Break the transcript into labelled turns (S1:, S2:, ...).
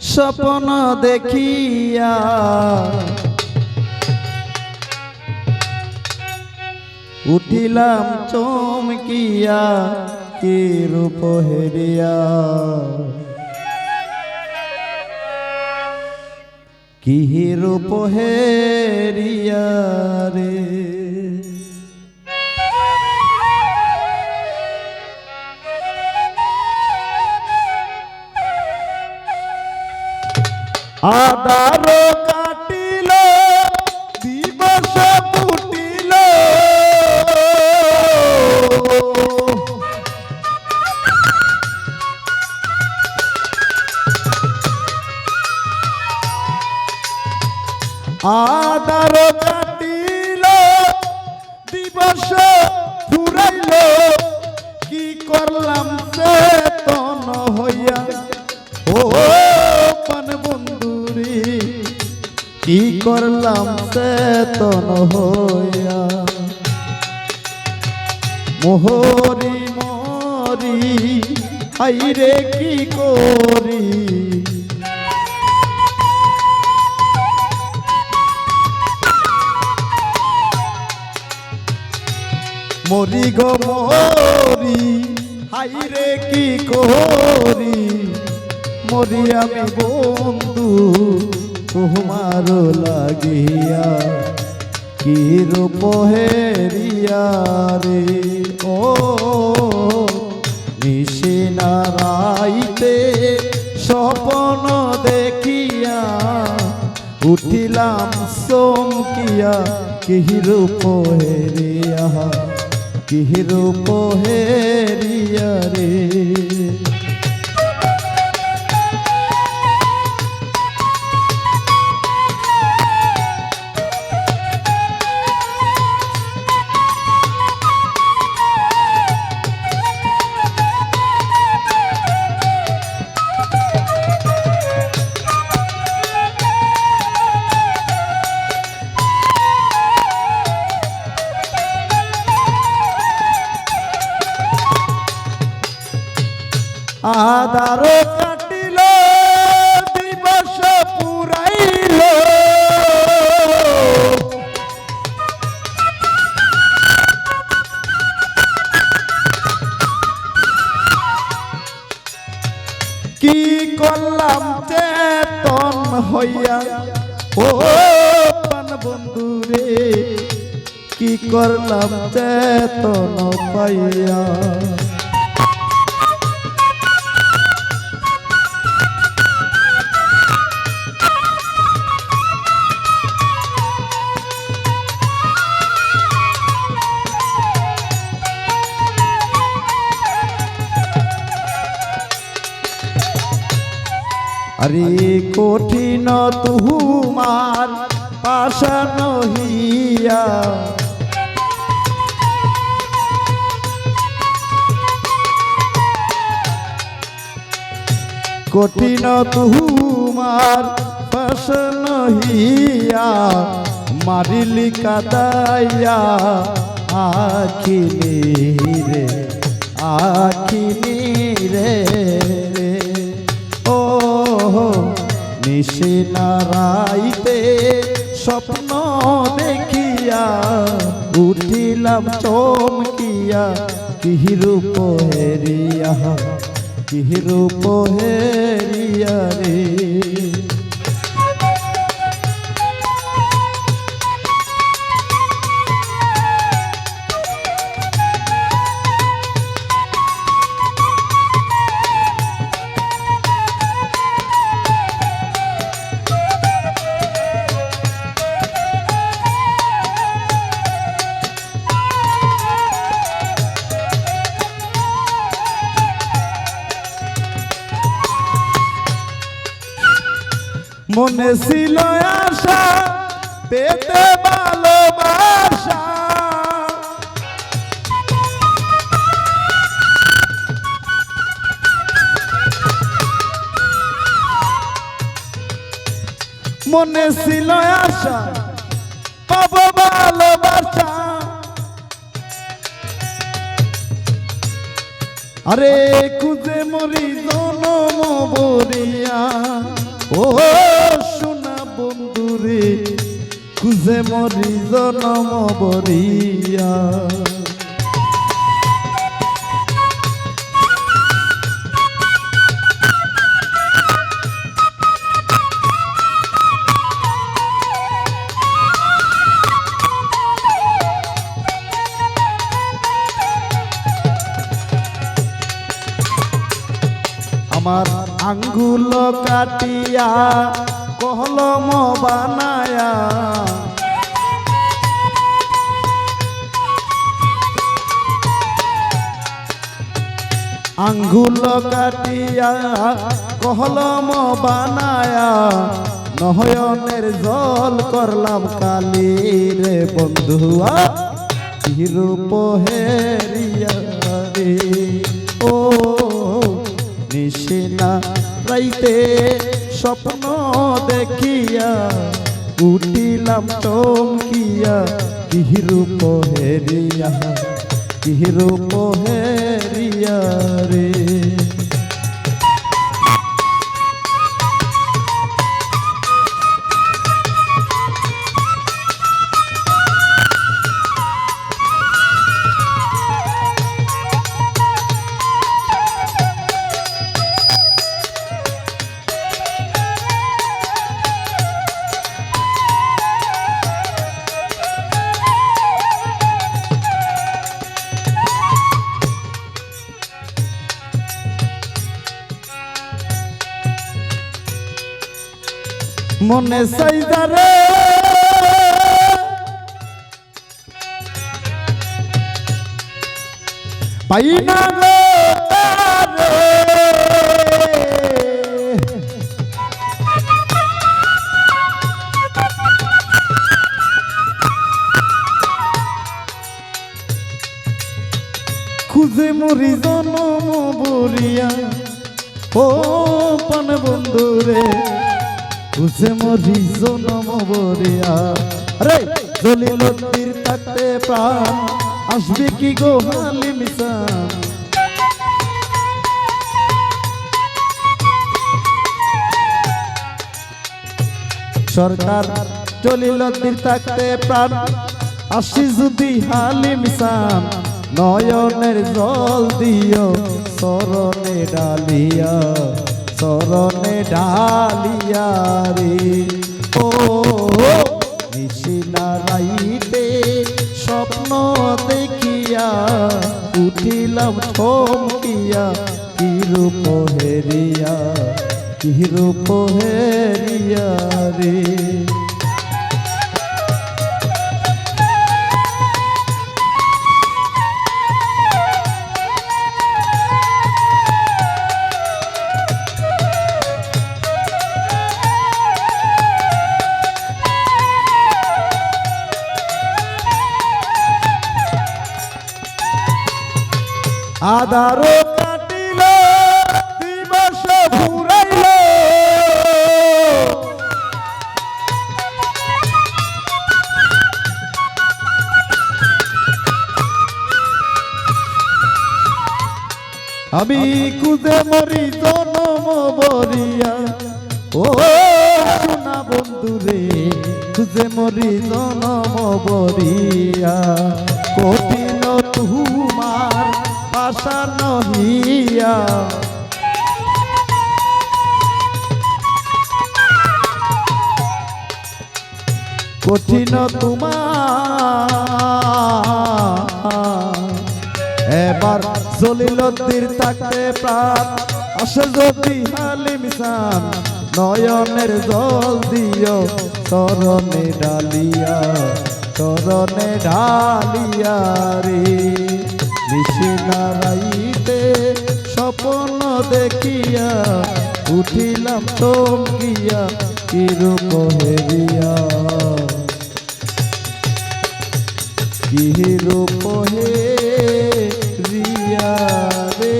S1: স্বপ্ন দেখিয়া উঠিলাম চমকিয়া কি রূপ হেরিয়া? কি রূপ হেরিয়া রে? আদার কাটিল দিবস ফুটিল। আদার কাটিল দিবস ফুরাইল। কি করলাম চেতন হইয়া কি করলাম চেতন হইয়া? মোহরি মরি আইরে কি করি? মরি গো মরি, হাইরে কি করি? মরি আমি বন্ধু। তোমার লাগিয়া, কি রূপ হেরিয়া রে? ও নিশিনা রাইতে স্বপ্ন দেখিয়া উঠিলাম চমকিয়া, কি রূপ হেরিয়া, কি রূপ হেরিয়া রে? আদার কাটিল দিবস পুরাইল। কি করলাম চেতন হইয়া? ও পান বন্ধু রে, কি করলাম চেতন পাইয়া? আরে কঠিন তুহুমার পাশান হিয়া কঠিন তুহুমার পাশান হিয়া মারিলি কাদাইয়া আখিনি রে আখিনি নিশে নারাইতে স্বপ্ন দেখিয়া উঠিলাম চমকিয়া কিহিরু হেরিয়া কিহিরু হেরিয়া রে। মনে ছিল আশা, পেতে ভালোবাসা। মনে ছিল আশা, পাবো ভালোবাসা। আরে খুঁজে মরি জনম বরিয়া। ও খুঁজে মরি জনম বরিয়া। আমার আঙ্গুল কাটিয়া কহলম বানায়া আঙ্গুল কাটিয়া কহলম বানায়া নহয়নের জল করলাম কালি বন্ধুয়া রূপ হেরিয়া রে। ও নিশিনা, রাইতে স্বপ্ন দেখিয়া, উঠিলাম চমকিয়া কিরূপ হেরিয়া কিরূপ হেরিয়া রে মনে সাইদারে পাই না গো। খুঁজে মরি জনম বরিয়া ও পান বন্ধুরে। খুঁজে মরি জনম বরিয়া। আরে জলিল তীর থাকতে প্রাণ, আসবে কি গো হালি মিশান সরকার চলিল তীর থাকতে প্রাণ, আসি যদি হালিম সান নয়নের জল দিও সরণে ডালিয়া। সরণে ডালিয়া রে। ও নিশিনা রাইতে স্বপ্ন দেখিয়া উঠিলাম থমকিয়া, কিরূপ হেরিয়া কিরূপ হেরিয়া রে। আদারো কাটিল দিবস ঘুরাইল। আমি কুজে মরি জনম বরিয়া ও সোনা বন্ধু রে কুজে মরি জনম বরিয়া কঠিন আশা নহিয়া। কঠিন তোমার। এবার জলিল তীর থাকতে প্রাণ আসে যদি হালিম সান, নয়নের জল দিও, চরণে ডালিয়া চরণে ডালিয়া রে। রাইতে স্বপ্ন দেখিয়া উঠিলাম চমকিয়া কিরূপ হেরিয়া কিরূপ হে রিয়া রে